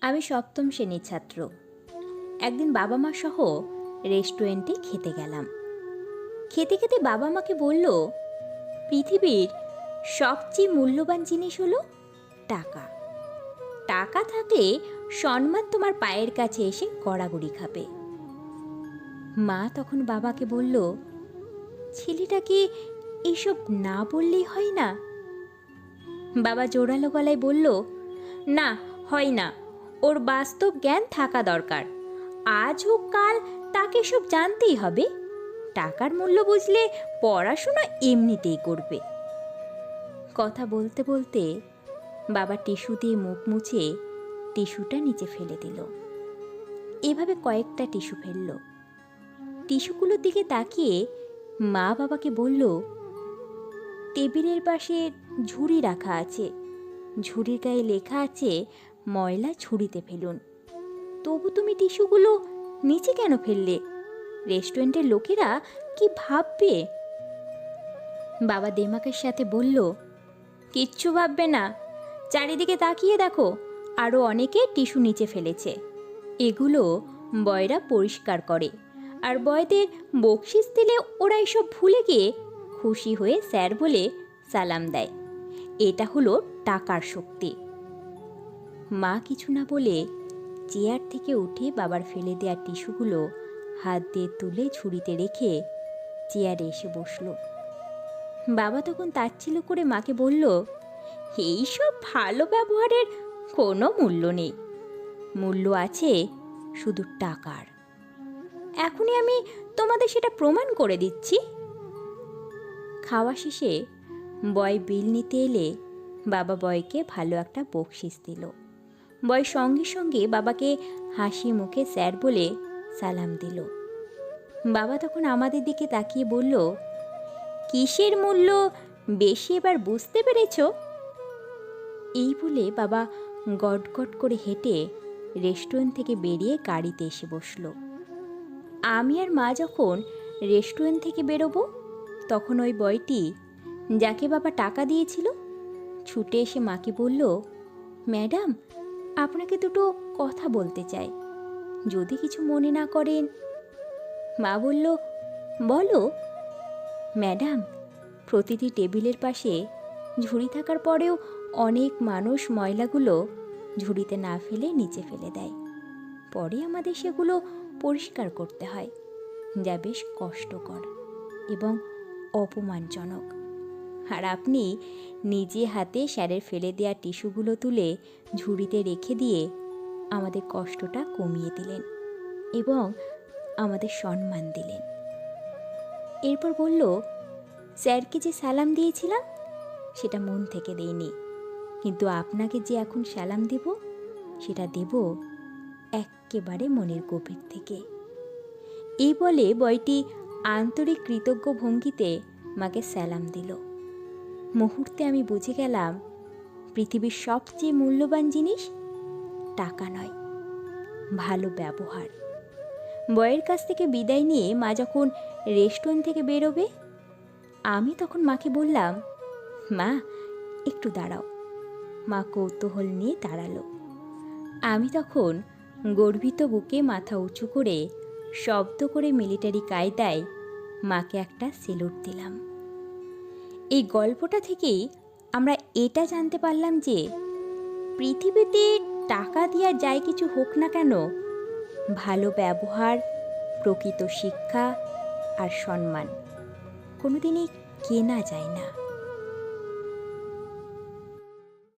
আমি সপ্তম শ্রেণির ছাত্র। একদিন বাবা মা সহ রেস্টুরেন্টে খেতে গেলাম। খেতে খেতে বাবা মাকে বলল, পৃথিবীর সবচেয়ে মূল্যবান জিনিস হলো টাকা। টাকা থাকলে সম্মান তোমার পায়ের কাছে এসে গড়াগড়ি খাবে। মা তখন বাবাকে বলল, ছেলেটাকে এসব না বললেই হয় না? বাবা জোরালো গলায় বলল, না, হয় না। ওর বাস্তব জ্ঞান থাকা দরকার। আজ হোক কাল, তাকে সব জানতেই হবে। টাকার মূল্য বুঝলে পড়াশোনা এমনিতেই করবে। কথা বলতে বলতে বাবা টিস্যু দিয়ে মুখ মুছে টিস্যুটা নিচে ফেলে দিল। এভাবে কয়েকটা টিস্যু ফেলল। টিস্যুগুলোর দিকে তাকিয়ে মা বাবাকে বলল, টেবিলের পাশে ঝুড়ি রাখা আছে। ঝুড়ির গায়ে লেখা আছে ময়লা ঝুড়িতে ফেলুন। তবু তুমি টিস্যুগুলো নিচে কেন ফেললে? রেস্টুরেন্টের লোকেরা কি ভাববে? বাবা দেমাকের সাথে বলল, কিচ্ছু ভাববে না। চারিদিকে তাকিয়ে দেখো আরও অনেকে টিস্যু নিচে ফেলেছে। এগুলো বয়রা পরিষ্কার করে। আর বয়দের বকশিস দিলে ওরা এসব ভুলে গিয়ে খুশি হয়ে স্যার বলে সালাম দেয়। এটা হলো টাকার শক্তি। মা কিছু না বলে চেয়ার থেকে উঠে বাবার ফেলে দেওয়া টিস্যুগুলো হাত দিয়ে তুলে ঝুড়িতে রেখে চেয়ারে এসে বসল। বাবা তখন তাচ্ছিল করে মাকে বলল, এইসব ভালো ব্যবহারের কোনো মূল্য নেই। মূল্য আছে শুধু টাকার। এখনই আমি তোমাদের সেটা প্রমাণ করে দিচ্ছি। খাওয়া শেষে বয় বিল নিতে এলে বাবা বয়কে ভালো একটা বকশিস দিল। বয় সঙ্গে সঙ্গে বাবাকে হাসি মুখে স্যার বলে সালাম দিল। বাবা তখন আমাদের দিকে তাকিয়ে বলল, কিসের মূল্য? বেশি এবার বুঝতে পেরেছ? এই বলে বাবা গটগট করে হেঁটে রেস্টুরেন্ট থেকে বেরিয়ে গাড়িতে এসে বসল। আমি আর মা যখন রেস্টুরেন্ট থেকে বেরোবো, তখন ওই বয়টি যাকে বাবা টাকা দিয়েছিল, ছুটে এসে মাকে বলল, ম্যাডাম আপনাকে দুটো কথা বলতে চাই। যদি কিছু মনে না করেন। মা বলল, বলো। ম্যাডাম, প্রতিটি টেবিলের পাশে ঝুড়ি থাকার পরেও অনেক মানুষ ময়লাগুলো ঝুড়িতে না ফেলে নিচে ফেলে দেয়। পরে আমাদের সেগুলো পরিষ্কার করতে হয়, যা বেশ কষ্টকর এবং অপমানজনক। আর আপনি নিজে হাতে স্যারের ফেলে দেওয়া টিস্যুগুলো তুলে ঝুড়িতে রেখে দিয়ে আমাদের কষ্টটা কমিয়ে দিলেন এবং আমাদের সম্মান দিলেন। এরপর বলল, স্যারকে যে সালাম দিয়েছিলাম, সেটা মন থেকে দেইনি। কিন্তু আপনাকে যে এখন সালাম দেব, সেটা দেব একেবারে মনের গভীর থেকে। এই বলে বইটি আন্তরিক কৃতজ্ঞ ভঙ্গিতে মাকে সালাম দিল। মুহূর্তে আমি বুঝে গেলাম, পৃথিবীর সবচেয়ে মূল্যবান জিনিস টাকা নয়, ভালো ব্যবহার। বয়ের কাছ থেকে বিদায় নিয়ে মা যখন রেস্টুরেন্ট থেকে বেরোবে, আমি তখন মাকে বললাম, মা, একটু দাঁড়াও। মা কৌতূহল নিয়ে দাঁড়াল। আমি তখন গর্বিত বুকে মাথা উঁচু করে শব্দ করে মিলিটারি কায়দায় মাকে একটা সেলুট দিলাম। এই গল্পটা থেকেই আমরা এটা জানতে পারলাম যে পৃথিবীতে টাকা দেওয়া যাই কিছু হোক না কেন, ভালো ব্যবহার, প্রকৃত শিক্ষা আর সম্মান কোনোদিনই কেনা যায় না।